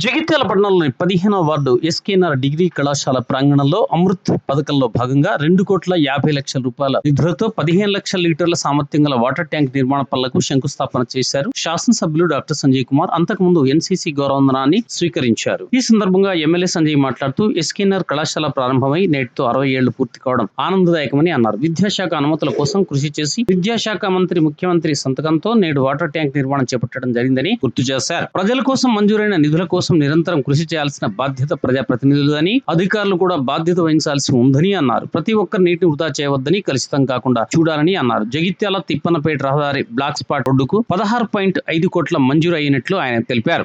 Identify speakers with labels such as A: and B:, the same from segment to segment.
A: జగిత్యాల పట్టణంలోని పదిహేనవ ward SKNR degree కళాశాల ప్రాంగణంలో అమృత్ పథకంలో భాగంగా రెండు కోట్ల యాభై లక్షల రూపాయల నిధులతో పదిహేను లక్షల లీటర్ల సామర్థ్యం గల వాటర్ ట్యాంక్ నిర్మాణ పనులకు శంకుస్థాపన చేశారు శాసనసభ్యులు డాక్టర్ సంజయ్ కుమార్. అంతకుముందు ఎన్సీసీ గౌరవందనాన్ని స్వీకరించారు. ఈ సందర్భంగా ఎమ్మెల్యే సంజయ్ మాట్లాడుతూ ఎస్కేఎన్ఆర్ కళాశాల ప్రారంభమై నేటితో అరవై ఏళ్ళు పూర్తి కావడం ఆనందదాయకమని అన్నారు. విద్యాశాఖ అనుమతుల కోసం కృషి చేసి విద్యాశాఖ మంత్రి ముఖ్యమంత్రి సంతకంతో నేడు వాటర్ ట్యాంక్ నిర్మాణం చేపట్టడం జరిగిందని గుర్తు చేశారు. ప్రజల కోసం మంజూరైన నిధుల కోసం నిరంతరం కృషి చేయాల్సిన బాధ్యత ప్రజాప్రతినిధులని అధికారులు కూడా బాధ్యత వహించాల్సి ఉందని అన్నారు. ప్రతి ఒక్కరు నీటిని వృధా చేయవద్దని కలుషితం కాకుండా చూడాలని అన్నారు. జగిత్యాల తిప్పనపేట రహదారి బ్లాక్ స్పాట్ రోడ్డుకు పదహారు పాయింట్ ఐదు కోట్ల మంజూరు అయినట్లు ఆయన తెలిపారు.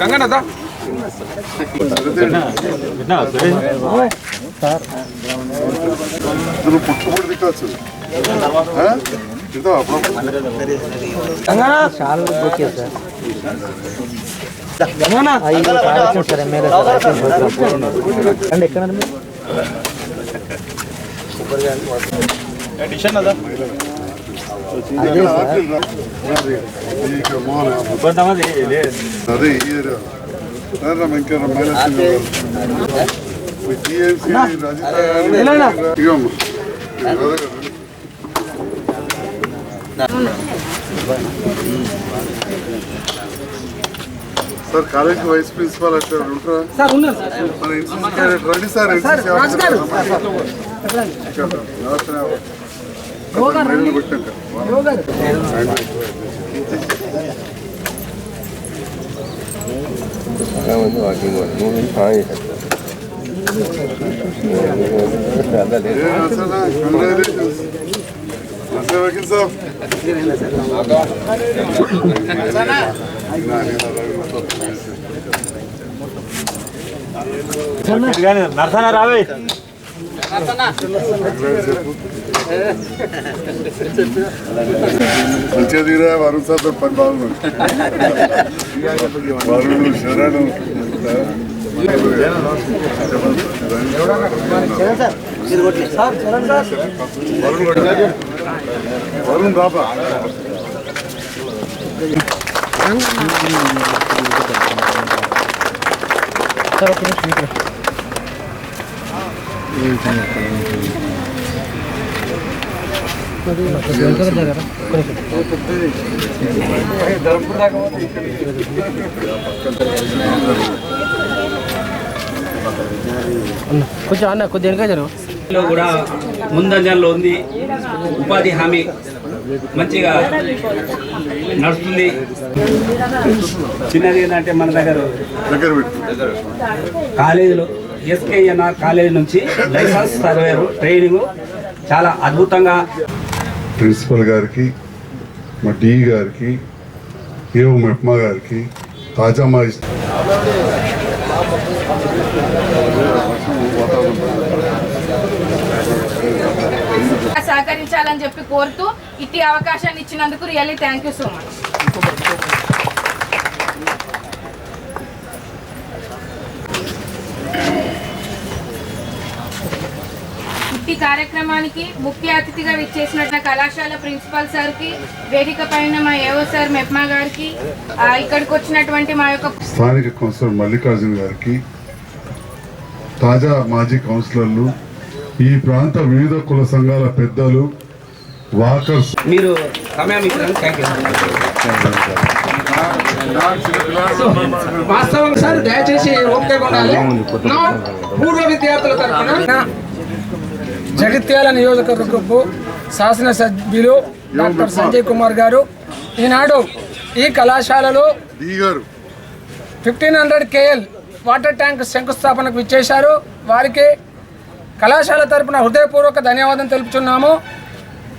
B: గంగన్నదా
C: నువ్వు పుట్టుబడి తిట్టవచ్చు తిడతావా అప్పుడప్పుడు ఇక్కడ మోహన్ అదే ఈ area sir college vice principal అట్లా ఉంటారా?
D: సార్ ఉన్నారు సార్.
C: మన ఎన్సీసీ క్యాడెట్ రండి సార్? ఎన్సీసీ
D: రాజు గారు.
C: మహిళలు పెట్టాక కంగ్రాచులేషన్స్ నమస్తే వకీల్ సాబ్ మంచిగా తీరా వరుణ్ సార్ పని బాగుంది వరుణ్ శరణ్ వరుణ్ బాబా
D: కొంచెం అన్న కొద్దిగా వెనక జరుగు
E: లో కూడా ముందంజంలో ఉంది. ఉపాధి హామీ మంచిగా నడుస్తుంది. చిన్నది ఏంటంటే మన దగ్గర
C: కాలేజీలో
E: S K N R college నుంచి లైసెన్స్ సర్వేరు ట్రైనింగ్ చాలా అద్భుతంగా
C: ప్రిన్సిపల్ గారికి మా డి గారికి ఏఓ మెప్మా గారికి తాజా మా
F: సహకరించాలని చెప్పి కోరుతూ ఇట్టి అవకాశాన్ని ఇచ్చినందుకు really thank you so much ఇట్టి కార్యక్రమానికి ముఖ్య అతిథిగా విచ్చేసిన కళాశాల ప్రిన్సిపల్ సార్కి వేదిక పైన మా ఏవో సార్ మెప్మా గారికి ఇక్కడికి వచ్చినటువంటి మా యొక్క
C: స్థానిక కౌన్సిలర్ మల్లికార్జున గారికి తాజా మాజీ కౌన్సిలర్లు ఈ ప్రాంత వివిధ కుల సంఘాల పెద్దలు వాకర్స్
E: మీరు
B: వాస్తవం సార్ దయచేసి పూర్వ విద్యార్థుల తరఫున. జగిత్యాల నియోజకవర్గపు శాసనసభ్యులు డాక్టర్ సంజయ్ కుమార్ గారు. ఈనాడు ఈ కళాశాలలో fifteen hundred KL water tank శంకుస్థాపనకు ఇచ్చేశారు వారికి కళాశాల తరపున హృదయపూర్వక ధన్యవాదం తెలుపుతున్నాము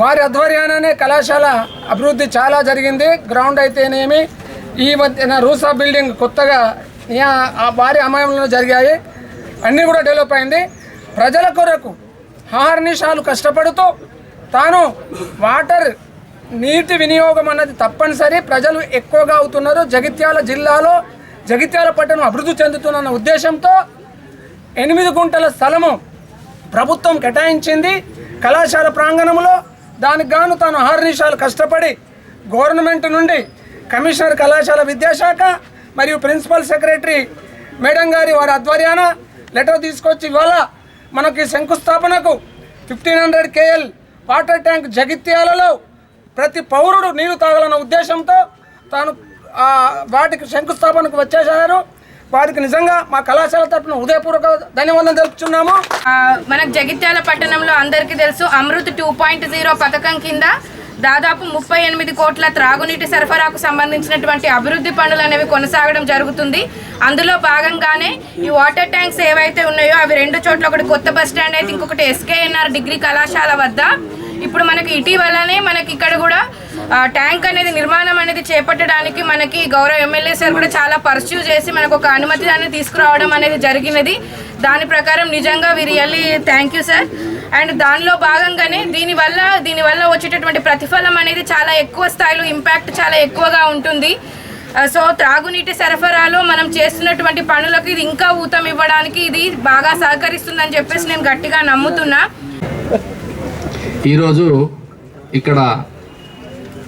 B: వారి ఆధ్వర్యాననే కళాశాల అభివృద్ధి చాలా జరిగింది. గ్రౌండ్ అయితేనేమి ఈ మధ్యన రూసా బిల్డింగ్ కొత్తగా వారి అమయంలో జరిగాయి. అన్నీ కూడా డెవలప్ అయింది. ప్రజల కొరకు హార్నిషాలు కష్టపడుతూ తాను వాటర్ నీటి వినియోగం అన్నది తప్పనిసరి. ప్రజలు ఎక్కువగా అవుతున్నారు. జగిత్యాల జిల్లాలో జగిత్యాల పట్టణం అభివృద్ధి చెందుతున్న ఉద్దేశంతో ఎనిమిది గుంటల స్థలము ప్రభుత్వం కేటాయించింది. కళాశాల ప్రాంగణంలో దానికి గాను తాను ఆరు కష్టపడి గవర్నమెంట్ నుండి కమిషనర్ కళాశాల విద్యాశాఖ మరియు ప్రిన్సిపల్ సెక్రటరీ మేడం గారి వారి ఆధ్వర్యాన లెటర్ తీసుకొచ్చి ఇవాళ మనకి శంకుస్థాపనకు fifteen hundred KL water tank జగిత్యాలలో ప్రతి పౌరుడు నీరు తాగాలన్న ఉద్దేశంతో తాను వాటికి శంకుస్థాపనకు వచ్చేసారు వారికి నిజంగా మా కళాశాల తరఫున హృదయపూర్వక ధన్యవాదాలు తెలుపుతున్నాము
F: మనకు జగిత్యాల పట్టణంలో అందరికీ తెలుసు అమృత్ టూ పాయింట్ జీరో పథకం కింద దాదాపు ముప్పై ఎనిమిది కోట్ల త్రాగునీటి సరఫరాకు సంబంధించినటువంటి అభివృద్ధి పనులు అనేవి కొనసాగడం జరుగుతుంది. అందులో భాగంగానే ఈ వాటర్ ట్యాంక్స్ ఏవైతే ఉన్నాయో అవి రెండు చోట్ల ఒకటి కొత్త బస్ స్టాండ్ అయితే ఇంకొకటి ఎస్కేఎన్ఆర్ డిగ్రీ కళాశాల వద్ద. ఇప్పుడు మనకి ఇటీవలనే మనకి ఇక్కడ కూడా ట్యాంక్ అనేది నిర్మాణం అనేది చేపట్టడానికి మనకి గౌరవ ఎమ్మెల్యే సార్ కూడా చాలా పర్స్యూ చేసి మనకు ఒక అనుమతి దాన్ని తీసుకురావడం అనేది జరిగినది. దాని ప్రకారం నిజంగా we really thank you sir and దానిలో భాగంగానే దీనివల్ల దీనివల్ల వచ్చేటటువంటి ప్రతిఫలం అనేది చాలా ఎక్కువ స్థాయిలో ఇంపాక్ట్ చాలా ఎక్కువగా ఉంటుంది. సో త్రాగునీటి సరఫరాలో మనం చేస్తున్నటువంటి పనులకు ఇది ఇంకా ఊతం ఇవ్వడానికి ఇది బాగా సహకరిస్తుందని చెప్పేసి నేను గట్టిగా నమ్ముతున్నా.
G: ఈరోజు ఇక్కడ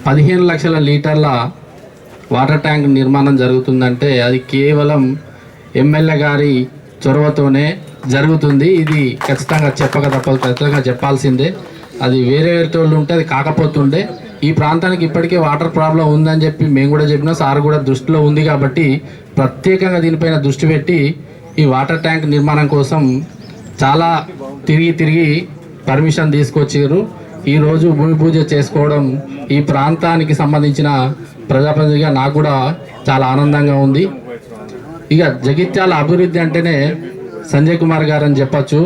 G: పదిహేను లక్షల లీటర్ల వాటర్ ట్యాంక్ నిర్మాణం జరుగుతుందంటే అది కేవలం ఎమ్మెల్యే గారి చొరవతోనే జరుగుతుంది. ఇది ఖచ్చితంగా చెప్పక తప్పదు ఖచ్చితంగా చెప్పాల్సిందే. అది వేరే వేరేటోళ్ళు ఉంటే అది కాకపోతుండే. ఈ ప్రాంతానికి ఇప్పటికే వాటర్ ప్రాబ్లం ఉందని చెప్పి మేము కూడా చెప్పినా సార్ కూడా దృష్టిలో ఉంది కాబట్టి ప్రత్యేకంగా దీనిపైన దృష్టి పెట్టి ఈ వాటర్ ట్యాంక్ నిర్మాణం కోసం చాలా తిరిగి తిరిగి పర్మిషన్ తీసుకొచ్చారు ఈరోజు భూమి పూజ చేసుకోవడం ఈ ప్రాంతానికి సంబంధించిన ప్రజాప్రతినిధిగా నాకు కూడా చాలా ఆనందంగా ఉంది. ఇక జగిత్యాల అభివృద్ధి అంటేనే సంజయ్ కుమార్ గారు అని చెప్పచ్చు.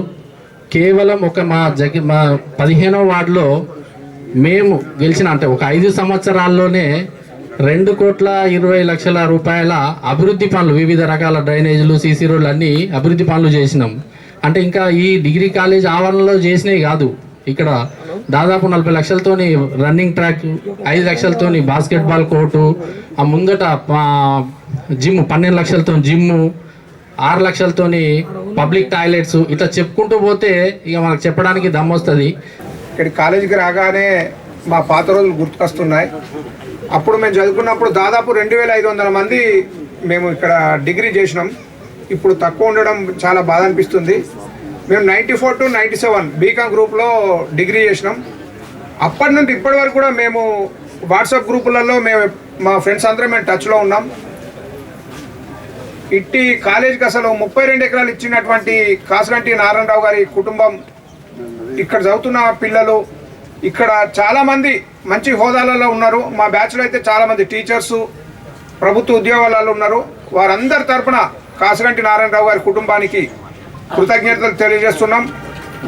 G: కేవలం ఒక మా జగి మా పదిహేనో వార్డులో మేము గెలిచిన అంటే ఒక ఐదు సంవత్సరాల్లోనే రెండు కోట్ల ఇరవై లక్షల రూపాయల అభివృద్ధి పనులు వివిధ రకాల డ్రైనేజీలు సీసీ రోడ్లు అన్నీ అభివృద్ధి పనులు చేసినాం. అంటే ఇంకా ఈ డిగ్రీ కాలేజ్ ఆవరణలో చేసినవి కాదు. ఇక్కడ దాదాపు నలభై లక్షలతోని రన్నింగ్ ట్రాక్ ఐదు లక్షలతోని బాస్కెట్బాల్ కోర్టు ఆ ముందట జిమ్ పన్నెండు లక్షలతో జిమ్ము ఆరు లక్షలతోని పబ్లిక్ టాయిలెట్స్ ఇట్లా చెప్పుకుంటూ పోతే ఇక మనకు చెప్పడానికి దమ్మొస్తుంది
H: ఇక్కడ కాలేజీకి రాగానే మా పాత రోజులు గుర్తుకొస్తున్నాయి. అప్పుడు మేము చదువుకున్నప్పుడు దాదాపు రెండు వేల ఐదు వందల మంది మేము ఇక్కడ డిగ్రీ చేసినాం. ఇప్పుడు తక్కువ ఉండడం చాలా బాధ అనిపిస్తుంది. మేము ninety four to ninety seven BCom గ్రూప్లో డిగ్రీ చేసినాం. అప్పటి నుండి ఇప్పటి వరకు కూడా మేము వాట్సాప్ గ్రూపులలో మేము మా ఫ్రెండ్స్ అందరం మేము టచ్లో ఉన్నాం. ఇట్టి కాలేజీకి అసలు ముప్పై రెండు ఎకరాలు ఇచ్చినటువంటి కాసరంటి నారాయణరావు గారి కుటుంబం ఇక్కడ చదువుతున్న పిల్లలు ఇక్కడ చాలామంది మంచి హోదాలలో ఉన్నారు. మా బ్యాచ్లో అయితే చాలామంది టీచర్సు టీచర్స్ ప్రభుత్వ ఉద్యోగాలలో ఉన్నారు. వారందరి తరపున కాసరంటి నారాయణరావు గారి కుటుంబానికి కృతజ్ఞతలు తెలియజేస్తున్నాం.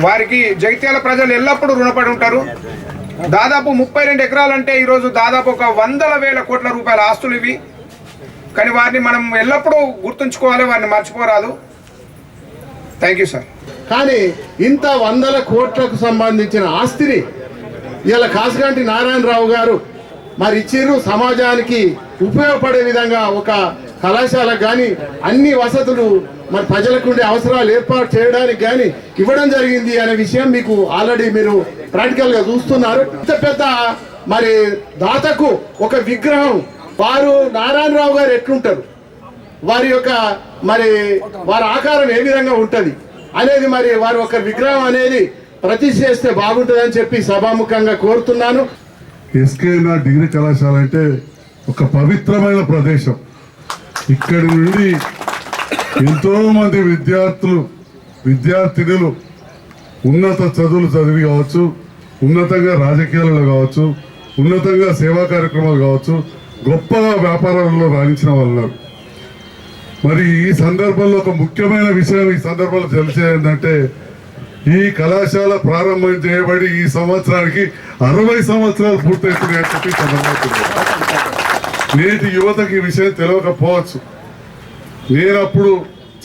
H: వారికి జగిత్యాల ప్రజలు ఎల్లప్పుడూ రుణపడి ఉంటారు. దాదాపు ముప్పై రెండు ఎకరాలంటే ఈరోజు దాదాపు ఒక వందల వేల కోట్ల రూపాయల ఆస్తులు ఇవి. కానీ వారిని మనం ఎల్లప్పుడూ గుర్తుంచుకోవాలి వారిని మర్చిపోరాదు. థ్యాంక్ యూ సార్
I: కానీ ఇంత వందల కోట్లకు సంబంధించిన ఆస్తిని ఇలా కాసుగంటి నారాయణరావు గారు మరి ఇచ్చిర్రు. సమాజానికి ఉపయోగపడే విధంగా ఒక కళాశాలకు కానీ అన్ని వసతులు మరి ప్రజలకు ఉండే అవసరాలు ఏర్పాటు చేయడానికి కానీ ఇవ్వడం జరిగింది అనే విషయం మీకు ఆల్రెడీ మీరు ప్రాక్టికల్గా చూస్తున్నారు. పెద్ద పెద్ద మరి దాతకు ఒక విగ్రహం వారు నారాయణరావు గారు ఎట్లుంటారు? వారి యొక్క మరి వారి ఆకారం ఏ విధంగా ఉంటుంది? అనేది మరి వారి ఒక విగ్రహం అనేది ప్రతిష్ఠ చేస్తే బాగుంటుందని చెప్పి సభాముఖంగా కోరుతున్నాను.
C: ఎస్కేఎన్ఆర్ డిగ్రీ కళాశాల అంటే ఒక పవిత్రమైన ప్రదేశం. ఇక్కడి నుండి ఎంతో మంది విద్యార్థులు విద్యార్థినులు ఉన్నత చదువులు చదివి కావచ్చు ఉన్నతంగా రాజకీయాలలో కావచ్చు ఉన్నతంగా సేవా కార్యక్రమాలు కావచ్చు గొప్పగా వ్యాపారాలలో రాణించిన వాళ్ళు మరి ఈ సందర్భంలో ఒక ముఖ్యమైన విషయం ఈ సందర్భంలో తెలిసేది ఏంటంటే ఈ కళాశాల ప్రారంభం చేయబడి ఈ సంవత్సరానికి అరవై సంవత్సరాలు పూర్తవుతున్నాయని చెప్పి సందర్భంగా నేటి యువతకి ఈ విషయం తెలియకపోవచ్చు నేను అప్పుడు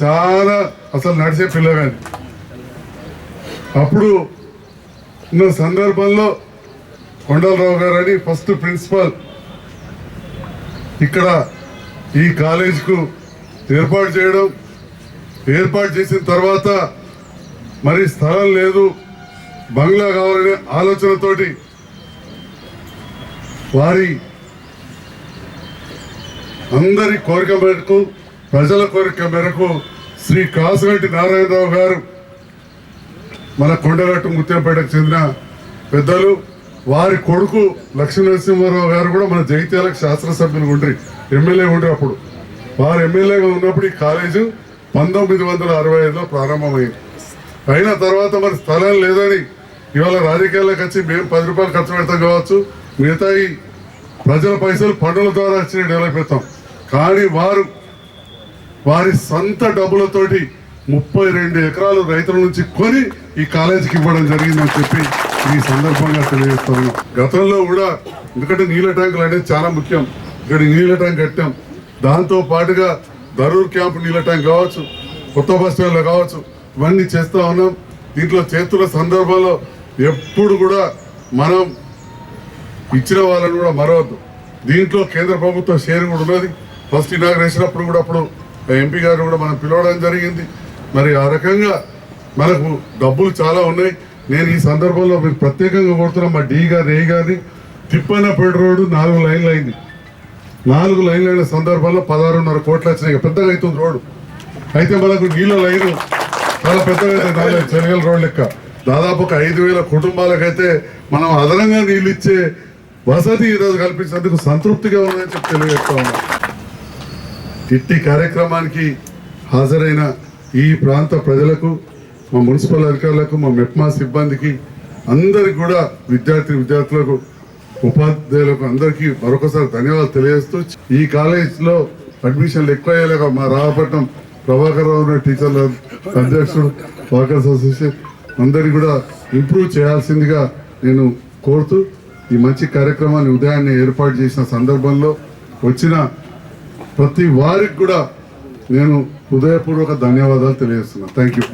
C: చాలా అసలు నడిచే పిల్లగాని అప్పుడు ఉన్న సందర్భంలో కొండలరావు గారు అని ఫస్ట్ ప్రిన్సిపాల్ ఇక్కడ ఈ కాలేజీకు ఏర్పాటు చేయడం ఏర్పాటు చేసిన తర్వాత మరి స్థలం లేదు బంగ్లా కావాలనే ఆలోచనతోటి వారి అందరి కోరిక మేరకు ప్రజల కోరిక మేరకు శ్రీ కాసుగంటి నారాయణరావు గారు మన కొండగట్టు ముత్యంపేటకు చెందిన పెద్దలు వారి కొడుకు లక్ష్మీనరసింహారావు గారు కూడా మన జగిత్యాలకు శాస్త్రసభ్యులు ఉండ్రి ఎమ్మెల్యే ఉండ్రి అప్పుడు. వారు ఎమ్మెల్యేగా ఉన్నప్పుడు ఈ కాలేజు పంతొమ్మిది వందల అరవై ఐదులో ప్రారంభమైంది. అయిన తర్వాత మరి స్థలం లేదని ఇవాళ రాజకీయాల్లోకి వచ్చి మేము పది రూపాయలు ఖర్చు పెడతాం కావచ్చు మిగతా ప్రజల పైసలు పన్నుల ద్వారా వచ్చి డెవలప్ అవుతాం కానీ వారు వారి సొంత డబ్బులతోటి ముప్పై రెండు ఎకరాలు రైతుల నుంచి కొని ఈ కాలేజీకి ఇవ్వడం జరిగిందని చెప్పి ఈ సందర్భంగా తెలియజేస్తాను. గతంలో కూడా ఎందుకంటే నీళ్ళ ట్యాంకులు అనేది చాలా ముఖ్యం. ఇక్కడ నీళ్ళ ట్యాంక్ కట్టాం. దాంతో పాటుగా ధరూర్ క్యాంప్ నీళ్ళ ట్యాంక్ కావచ్చు కొత్త బస్ స్టాండ్లో కావచ్చు ఇవన్నీ చేస్తూ ఉన్నాం. దీంట్లో చేస్తున్న సందర్భంలో ఎప్పుడు కూడా మనం ఇచ్చిన వాళ్ళని కూడా మరవద్దు. దీంట్లో కేంద్ర ప్రభుత్వ షేర్ కూడా ఉన్నది. ఫస్ట్ ఇనాగ్రేషన్ అప్పుడు కూడా అప్పుడు ఎంపీ గారు కూడా మనం పిలవడం జరిగింది. మరి ఆ రకంగా మనకు డబ్బులు చాలా ఉన్నాయి. నేను ఈ సందర్భంలో మీరు ప్రత్యేకంగా కోరుతున్నాం మా డీ గారు ఏ గారిని తిప్పన్నపేట రోడ్డు నాలుగు లైన్లు అయింది. నాలుగు లైన్లు అయిన సందర్భంలో పదహారున్నర కోట్లు వచ్చినాయి. పెద్దగా అవుతుంది రోడ్డు. అయితే మనకు నీళ్ళ లైను చాలా పెద్దగా నాలుగు చెరగల రోడ్ లెక్క. దాదాపు ఒక ఐదు వేల కుటుంబాలకైతే మనం అదనంగా నీళ్ళు ఇచ్చే వసతి ఈరోజు కల్పించినందుకు సంతృప్తిగా ఉందని చెప్పి తెలియజేస్తా ఉన్నాం. ఇట్టి కార్యక్రమానికి హాజరైన ఈ ప్రాంత ప్రజలకు మా మున్సిపల్ అధికారులకు మా మెప్మా సిబ్బందికి అందరికి కూడా విద్యార్థి విద్యార్థులకు ఉపాధ్యాయులకు అందరికీ మరొకసారి ధన్యవాదాలు తెలియజేస్తూ ఈ కాలేజ్లో అడ్మిషన్లు ఎక్కువ అయ్యేలాగా మా రావపట్నం ప్రభాకర్ రావు టీచర్ల అధ్యక్షుడు వర్కర్స్ అసోసియేషన్ అందరికీ కూడా ఇంప్రూవ్ చేయాల్సిందిగా నేను కోరుతూ ఈ మంచి కార్యక్రమాన్ని ఉదయాన్నే ఏర్పాటు చేసిన సందర్భంలో వచ్చిన ప్రతి వారికి కూడా నేను హృదయపూర్వక ధన్యవాదాలు తెలియజేస్తున్నాను. Thank you